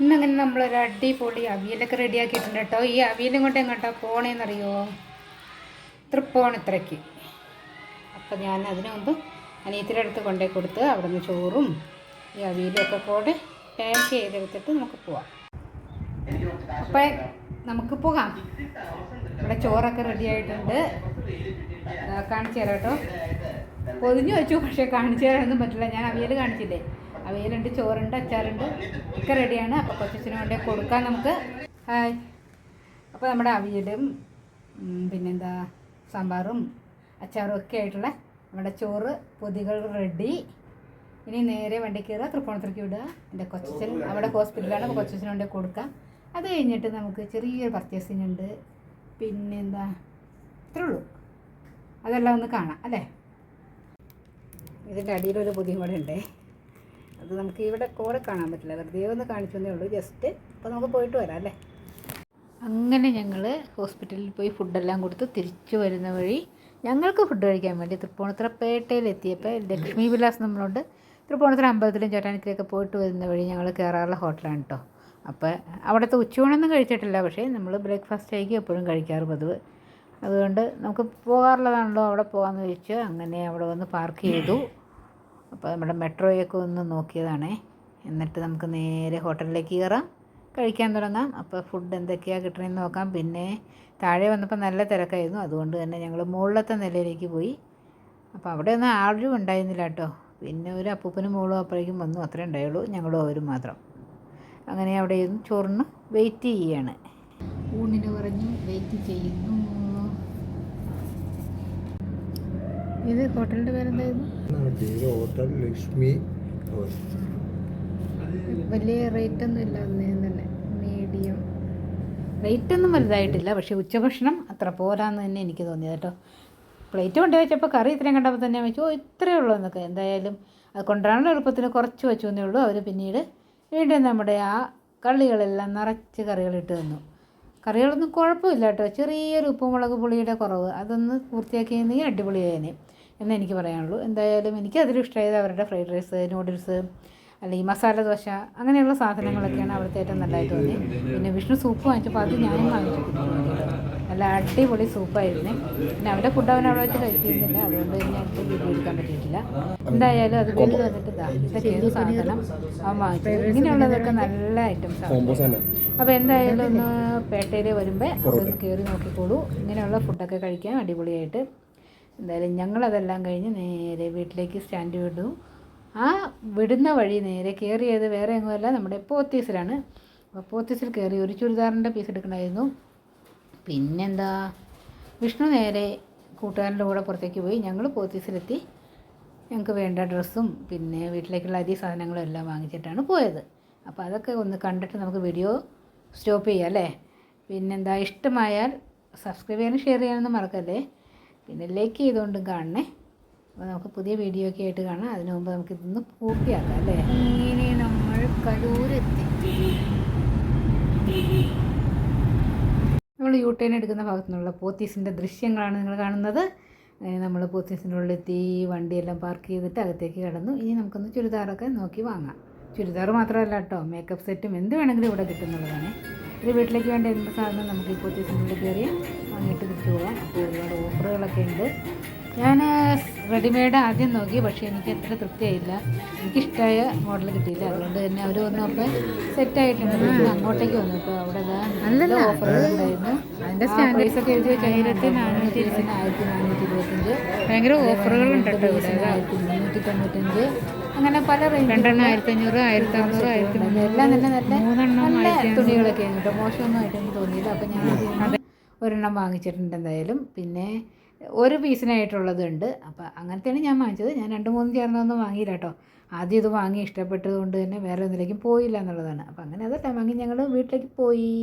ഇന്നങ്ങനെ നമ്മളൊരു അടിപൊളി അവിയലൊക്കെ റെഡിയാക്കിയിട്ടുണ്ട് കേട്ടോ. ഈ അവിയലും കൊണ്ട് എങ്ങോട്ടാ പോണേന്നറിയോ? തൃപ്പോണിത്രയ്ക്ക് അപ്പം ഞാൻ അതിനു മുമ്പ് അനിയത്തിന്റെ അടുത്ത് കൊണ്ടേ കൊടുത്ത് അവിടെ നിന്ന് ചോറും ഈ അവിയലൊക്കെ കൂടെ പാക്ക് ചെയ്തെടുത്തിട്ട് നമുക്ക് പോവാം. അപ്പം നമുക്ക് പോകാം. ഇവിടെ ചോറൊക്കെ റെഡി ആയിട്ടുണ്ട്. കാണിച്ചു തരാം കേട്ടോ. പൊതിഞ്ഞു വെച്ചു പക്ഷേ കാണിച്ചു തരാനൊന്നും പറ്റില്ല. ഞാൻ അവിയൽ കാണിച്ചില്ലേ? അവിയലുണ്ട് ചോറുണ്ട് അച്ചാറുണ്ട് ഒക്കെ റെഡിയാണ്. അപ്പോൾ കൊച്ചിന് വേണ്ടി കൊടുക്കാം നമുക്ക്. ഹായ്. അപ്പോൾ നമ്മുടെ അവിയലും പിന്നെന്താ സാമ്പാറും അച്ചാറും ഒക്കെ ആയിട്ടുള്ള നമ്മുടെ ചോറ് പൊതികൾ റെഡി. ഇനി നേരെ വണ്ടി കയറുക തൃപ്പൂണിത്തുറയ്ക്ക് വിടുക. എന്റെ കൊച്ചൻ അവിടെ ഹോസ്പിറ്റലാണ് അപ്പോൾ കൊച്ചന് വേണ്ടി കൊടുക്കാം. അത് കഴിഞ്ഞിട്ട് നമുക്ക് ചെറിയൊരു പർച്ചേസിങ് ഉണ്ട്. പിന്നെന്താ ഇത്രേ ഉള്ളൂ. അതെല്ലാം ഒന്ന് കാണാം അല്ലേ? ഇതിന്റെ അടിയിലൊരു പുതിയ കൂടെ ഉണ്ടേ. അത് നമുക്ക് ഇവിടെ കൂടെ കാണാൻ പറ്റില്ല. വെറുതെ ഒന്ന് കാണിച്ചതേ ഉള്ളൂ. ജസ്റ്റ് അപ്പോൾ നമുക്ക് പോയിട്ട് വരാം അല്ലേ? അങ്ങനെ ഞങ്ങൾ ഹോസ്പിറ്റലിൽ പോയി ഫുഡെല്ലാം കൊടുത്ത് തിരിച്ചു വരുന്ന വഴി ഞങ്ങൾക്ക് ഫുഡ് കഴിക്കാൻ വേണ്ടി തൃപ്പൂണിത്തുറ പേട്ടയിൽ എത്തിയപ്പോൾ ലക്ഷ്മി വിലാസ് നമ്മളുണ്ട് തൃപ്പൂണിത്തുറ അമ്പലത്തിലും ചോറ്റാനിക്കലൊക്കെ പോയിട്ട് വരുന്ന വഴി ഞങ്ങൾ കയറാറുള്ള ഹോട്ടലാണ് കേട്ടോ അപ്പോൾ അവിടുത്തെ ഉച്ചയൂണൊന്നും കഴിച്ചിട്ടില്ല. പക്ഷേ നമ്മൾ ബ്രേക്ക്ഫാസ്റ്റ് ആയിരിക്കും എപ്പോഴും കഴിക്കാറ് പതിവ്. അതുകൊണ്ട് നമുക്ക് പോകാറുള്ളതാണല്ലോ അവിടെ പോകാമെന്ന് ചോദിച്ചു അങ്ങനെ അവിടെ വന്ന് പാർക്ക് ചെയ്തു. അപ്പോൾ നമ്മുടെ മെട്രോയൊക്കെ ഒന്ന് നോക്കിയതാണേ. എന്നിട്ട് നമുക്ക് നേരെ ഹോട്ടലിലേക്ക് കയറാം. കഴിക്കാൻ തുടങ്ങാം. അപ്പോൾ ഫുഡ് എന്തൊക്കെയാണ് കിട്ടണമെന്ന് നോക്കാം. പിന്നെ താഴെ വന്നപ്പോൾ നല്ല തിരക്കായിരുന്നു. അതുകൊണ്ട് തന്നെ ഞങ്ങൾ മുകളിലത്തെ നിലയിലേക്ക് പോയി. അപ്പോൾ അവിടെ ഒന്നും ആരും ഉണ്ടായിരുന്നില്ല കേട്ടോ. പിന്നെ ഒരു അപ്പൂപ്പനും മോളും അപ്പോഴേക്കും വന്നു. അത്രേ ഉണ്ടായുള്ളൂ. ഞങ്ങളും അവരും മാത്രം. അങ്ങനെ അവിടെ ചോറിന് വെയിറ്റ് ചെയ്യാണ്. ഊണിന് പറഞ്ഞു വെയിറ്റ് ചെയ്യുന്നു. ഇത് ഹോട്ടലിന്റെ പേരെന്തായിരുന്നു? പേര് ഹോട്ടൽ ലക്ഷ്മി. വലിയ റേറ്റ് ഒന്നും ഇല്ല തന്നെ. മീഡിയം. റേറ്റ് ഒന്നും വലുതായിട്ടില്ല പക്ഷേ ഉച്ചഭക്ഷണം അത്ര പോരാന്ന് തന്നെ എനിക്ക് തോന്നിയത് കേട്ടോ. പ്ലേറ്റ് കൊണ്ട് വെച്ചപ്പോൾ കറി ഇത്രയും കണ്ടപ്പോൾ തന്നെ വെച്ചു ഓ ഇത്രയേ ഉള്ളൂ എന്നൊക്കെ. എന്തായാലും അത് കൊണ്ടുവരാനുള്ള എളുപ്പത്തിന് കുറച്ച് വെച്ചു എന്നേ ഉള്ളൂ. അവർ പിന്നീട് വീണ്ടും നമ്മുടെ ആ കള്ളികളെല്ലാം നിറച്ച് കറികളിട്ട് തന്നു. കറികളൊന്നും കുഴപ്പമില്ല കേട്ടോ. ചെറിയൊരു ഉപ്പും മുളക് പുളിയുടെ കുറവ്. അതൊന്ന് പൂർത്തിയാക്കിയിരുന്നെങ്കിൽ അടിപൊളിയായേനെ. എന്ന് എനിക്ക് പറയാനുള്ളൂ. എന്തായാലും എനിക്ക് അതിലും ഇഷ്ടമായത് അവരുടെ ഫ്രൈഡ് റൈസ് നൂഡിൽസ് അല്ലെങ്കിൽ മസാല ദോശ അങ്ങനെയുള്ള സാധനങ്ങളൊക്കെയാണ് അവിടുത്തെ ഏറ്റവും നല്ലതായി തോന്നി പിന്നെ വിഷ്ണു സൂപ്പ് വാങ്ങിച്ചപ്പോൾ അത് ഞാനും വാങ്ങിച്ചിട്ടുണ്ട് നല്ല അടിപൊളി സൂപ്പായിരുന്നു പിന്നെ അവരുടെ ഫുഡ് അവൻ അവിടെ വെച്ച് കഴിക്കുന്നില്ല അതുകൊണ്ട് തന്നെ എനിക്ക് എടുക്കാൻ പറ്റിയിട്ടില്ല. എന്തായാലും അത് ബില്ല് വന്നിട്ട് ഇതാ ഇതൊക്കെയാണ് സാധനം അവൻ വാങ്ങിച്ചത് ഇങ്ങനെയുള്ളതൊക്കെ നല്ല ഐറ്റംസ് ആണ്. അപ്പോൾ എന്തായാലും ഒന്ന് പേട്ടയിൽ വരുമ്പോൾ അവിടെ ഒന്ന് കയറി നോക്കിക്കോളൂ. ഇങ്ങനെയുള്ള ഫുഡൊക്കെ കഴിക്കാൻ അടിപൊളിയായിട്ട് എന്തായാലും ഞങ്ങളതെല്ലാം കഴിഞ്ഞ് നേരെ വീട്ടിലേക്ക് സ്റ്റാൻഡ് വിടും. ആ വിടുന്ന വഴി നേരെ കയറിയത് വേറെ എങ്ങുമല്ല നമ്മുടെ പോത്തീസിലാണ്. അപ്പോൾ പോത്തീസിൽ കയറി ഒരു ചുരിദാറിന്റെ പീസ് എടുക്കണമായിരുന്നു. പിന്നെന്താ? വിഷ്ണു നേരെ കൂട്ടുകാരന്റെ കൂടെ പുറത്തേക്ക് പോയി. ഞങ്ങൾ പോത്തീസിലെത്തി. ഞങ്ങൾക്ക് വേണ്ട ഡ്രസ്സും പിന്നെ വീട്ടിലേക്കുള്ള അരി സാധനങ്ങളും എല്ലാം വാങ്ങിച്ചിട്ടാണ് പോയത്. അപ്പോൾ അതൊക്കെ ഒന്ന് കണ്ടിട്ട് നമുക്ക് വീഡിയോ സ്റ്റോപ്പ് ചെയ്യാം അല്ലേ? പിന്നെന്താ? ഇഷ്ടമായാൽ സബ്സ്ക്രൈബ് ചെയ്യാനും ഷെയർ ചെയ്യാനൊന്നും മറക്കല്ലേ? പിന്നെ ലൈക്ക് ചെയ്തുകൊണ്ടും കാണണേ. അപ്പോൾ നമുക്ക് പുതിയ വീഡിയോ ഒക്കെ ആയിട്ട് കാണാം. അതിനു മുമ്പ് നമുക്ക് ഇതൊന്ന് പൂർത്തിയാക്കാം അല്ലേ? ഇങ്ങനെ നമ്മൾ കരൂരെത്തി. നമ്മൾ യു ടേൺ എടുക്കുന്ന ഭാഗത്തു നിന്നുള്ള പോത്തീസിന്റെ ദൃശ്യങ്ങളാണ് നിങ്ങൾ കാണുന്നത്. നമ്മൾ പോത്തീസിന്റെ ഉള്ളിലെത്തി വണ്ടിയെല്ലാം പാർക്ക് ചെയ്തിട്ട് അകത്തേക്ക് കടന്നു. ഇനി നമുക്കൊന്ന് ചുരിദാറൊക്കെ നോക്കി വാങ്ങാം. ചുരിദാർ മാത്രമല്ല കേട്ടോ മേക്കപ്പ് സെറ്റും എന്ത് വേണമെങ്കിലും ഇവിടെ കിട്ടുന്നുള്ളതാണ്. ഇത് വീട്ടിലേക്ക് വേണ്ട എന്ത് സാധനം നമുക്ക് ഇപ്പോൾ ചേച്ചിന്റെ കയറി വാങ്ങിയിട്ട് വിറ്റ് പോകാം അപ്പോൾ ഒരുപാട് ഓഫറുകളൊക്കെ ഉണ്ട്. ഞാൻ റെഡിമെയ്ഡ് ആദ്യം നോക്കി പക്ഷേ എനിക്ക് അത്ര തൃപ്തിയായില്ല. എനിക്കിഷ്ടമായ മോഡൽ കിട്ടിയില്ല. അതുകൊണ്ട് തന്നെ അവർ വന്നപ്പോൾ സെറ്റായിട്ടുണ്ട് ആയിട്ടുണ്ട്. അങ്ങോട്ടേക്ക് വന്നു. ഇപ്പോൾ അവിടെ നല്ല ഓഫറുകളുണ്ടായിരുന്നു അതിന്റെ സ്റ്റാൻഡേർഡ്സ് ഒക്കെ എഴുതി വെച്ചാൽ ആയിരത്തി നാനൂറ്റി ആയിരത്തി നാനൂറ്റി ഇരുപത്തഞ്ച് ഭയങ്കര ഓഫറുകളുണ്ട് ആയിരത്തി മുന്നൂറ്റി തൊണ്ണൂറ്റഞ്ച്. അങ്ങനെ പല റേഞ്ച് രണ്ടെണ്ണം ആയിരത്തി അഞ്ഞൂറ് ആയിരത്തി അറുന്നൂറ് ആയിരത്തി എല്ലാം തന്നെ നല്ല നല്ല തുണികളൊക്കെ കേട്ടോ മോശമൊന്നും ആയിട്ട് എനിക്ക് തോന്നിയില്ല. അപ്പം ഞാൻ ഒരെണ്ണം വാങ്ങിച്ചിട്ടുണ്ട് എന്തായാലും. പിന്നെ ഒരു പീസിനായിട്ടുള്ളതുണ്ട്. അപ്പോൾ അങ്ങനത്തെയാണ് ഞാൻ വാങ്ങിച്ചത്. ഞാൻ രണ്ട് മൂന്ന് ചേർന്നൊന്നും വാങ്ങിയില്ല കേട്ടോ. ആദ്യം ഇത് വാങ്ങി ഇഷ്ടപ്പെട്ടത് കൊണ്ട് തന്നെ വേറെ ഒന്നിലേക്കും പോയില്ല എന്നുള്ളതാണ്. അപ്പോൾ അങ്ങനെ അതെല്ലാം. വാങ്ങി ഞങ്ങൾ വീട്ടിലേക്ക് പോയി.